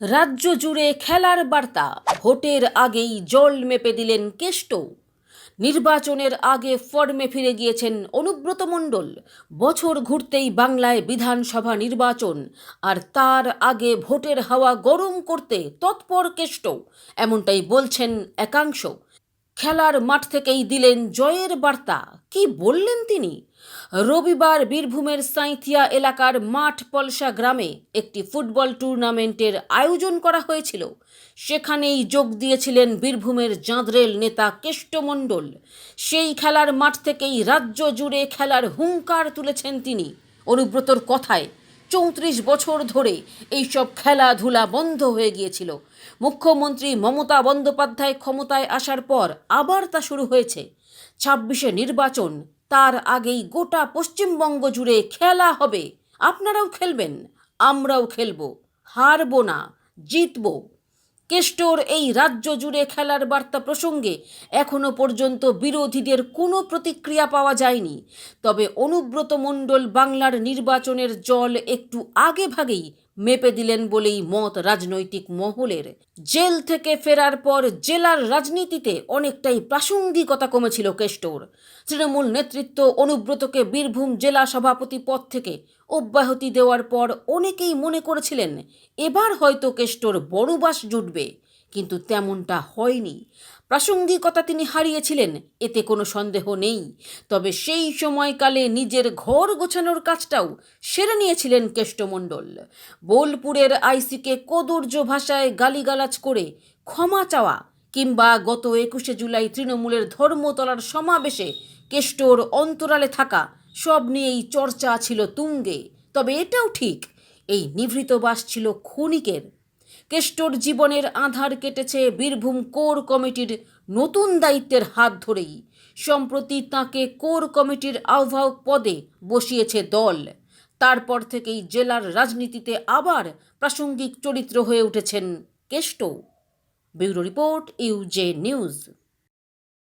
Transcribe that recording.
রাজ্য জুড়ে খেলার বার্তা। ভোটের আগেই জল মেপে দিলেন কেষ্ট। নির্বাচনের আগে ফর্মে ফিরে গিয়েছেন অনুব্রত মণ্ডল। বছর ঘুরতেই বাংলায় বিধানসভা নির্বাচন। আর তার আগে ভোটের হাওয়া গরম করতে তৎপর কেষ্ট। এমনটাই বলছেন একাংশ। খেলার মাঠ থেকেই দিলেন জয়ের বার্তা। কি বললেন তিনি? রবিবার বীরভূমের সাঁইথিয়া এলাকার মাঠ পলসা গ্রামে একটি ফুটবল টুর্নামেন্টের আয়োজন করা হয়েছিল। সেখানেই যোগ দিয়েছিলেন বীরভূমের জাঁদরেল নেতা কেষ্টমণ্ডল সেই খেলার মাঠ থেকেই রাজ্য জুড়ে খেলার হুঙ্কার তুলেছেন তিনি। অনুব্রতর কথায় চৌত্রিশ বছর ধরে এইসব খেলাধুলা বন্ধ হয়ে গিয়েছিল। মুখ্যমন্ত্রী মমতা বন্দ্যোপাধ্যায় ক্ষমতায় আসার পর আবার তা শুরু হয়েছে। ছাব্বিশে নির্বাচন, তার আগেই গোটা পশ্চিমবঙ্গ জুড়ে খেলা হবে। আপনারাও খেলবেন, আমরাও খেলব। হারবো না, জিতবো। কেষ্টর এই রাজ্য জুড়ে খেলার বার্তা প্রসঙ্গে এখনও পর্যন্ত বিরোধীদের কোনো প্রতিক্রিয়া পাওয়া যায়নি। তবে অনুব্রত মণ্ডল বাংলার নির্বাচনের জল একটু আগে ভাগেই মেপে দিলেন বলেই মত রাজনৈতিক মহলের। জেল থেকে ফেরার পর জেলার রাজনীতিতে অনেকটাই প্রাসঙ্গিকতা কমেছিল কেষ্টর। তৃণমূল নেতৃত্ব অনুব্রতকে বীরভূম জেলা সভাপতি পদ থেকে অব্যাহতি দেওয়ার পর অনেকেই মনে করেছিলেন, এবার হয়তো কেষ্টর বড়বাস জুটবে। কিন্তু তেমনটা হয়নি। প্রাসঙ্গিকতা তিনি হারিয়েছিলেন, এতে কোনো সন্দেহ নেই। তবে সেই সময়কালে নিজের ঘর গোছানোর কাজটাও সেরে নিয়েছিলেন কেষ্টমণ্ডল। বোলপুরের আইসিকে কদর্য ভাষায় গালিগালাজ করে ক্ষমা চাওয়া কিংবা গত একুশে জুলাই তৃণমূলের ধর্মতলার সমাবেশে কেষ্টর অন্তরালে থাকা সব নিয়েই চর্চা ছিল তুঙ্গে। তবে এটাও ঠিক, এই নিভৃত বাস ছিল ক্ষণিকের কেষ্টর জীবনের আধার কেটেছে বীরভূম কোর কমিটির নতুন দায়িত্বের হাত ধরেই। সম্প্রতি তাকে কোর কমিটির আহ্বায়ক পদে বসিয়েছে দল। তারপর থেকেই জেলার রাজনীতিতে আবার প্রাসঙ্গিক চরিত্র হয়ে উঠেছেন কেষ্ট। Bureau report, ইউজে news.